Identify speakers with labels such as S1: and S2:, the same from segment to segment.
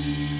S1: Thank you.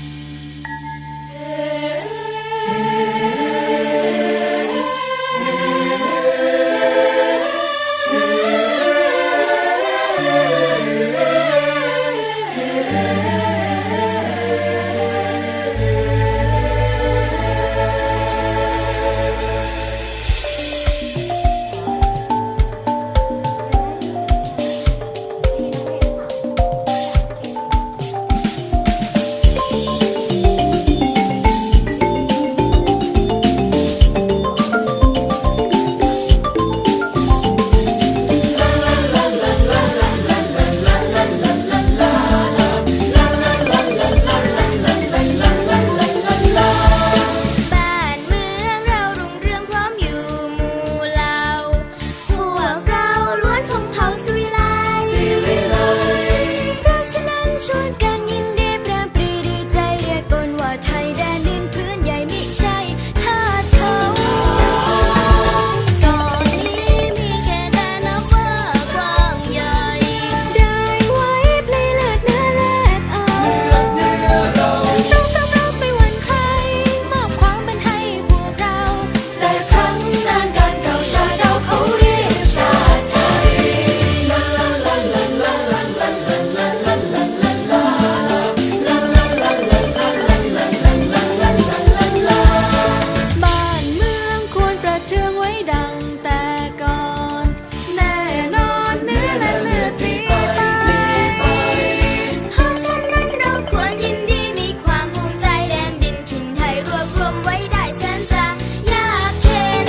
S1: รวมไว้ได้แสนจะยากเข็น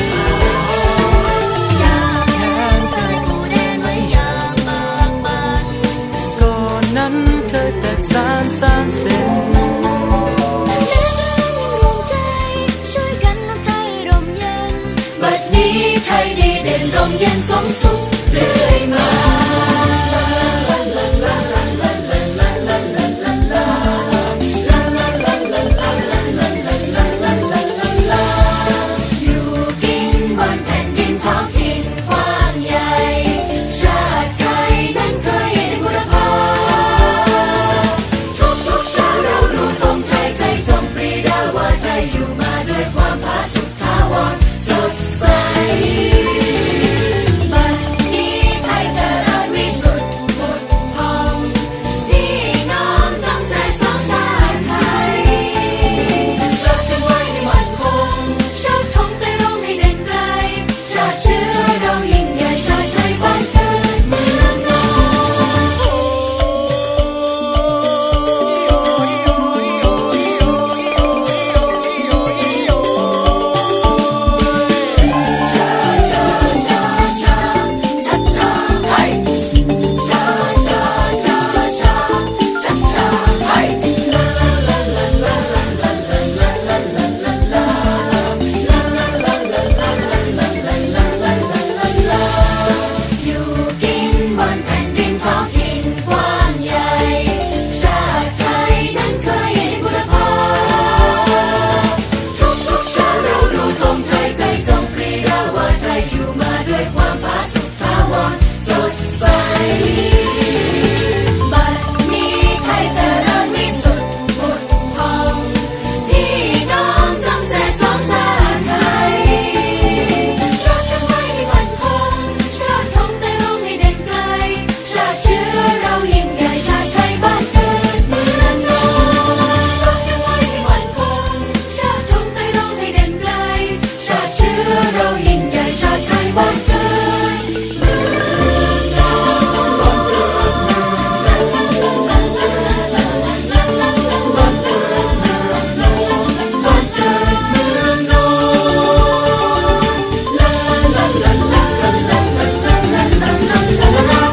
S1: ยากแค้นเคยผู้แดนไว้ยากบากบัน
S2: ก่อนนั้นเคยแตกสานสานเส้
S1: นบัดนี้ไทยดีเด่นลมเย็นสมสุขเรื่อยมา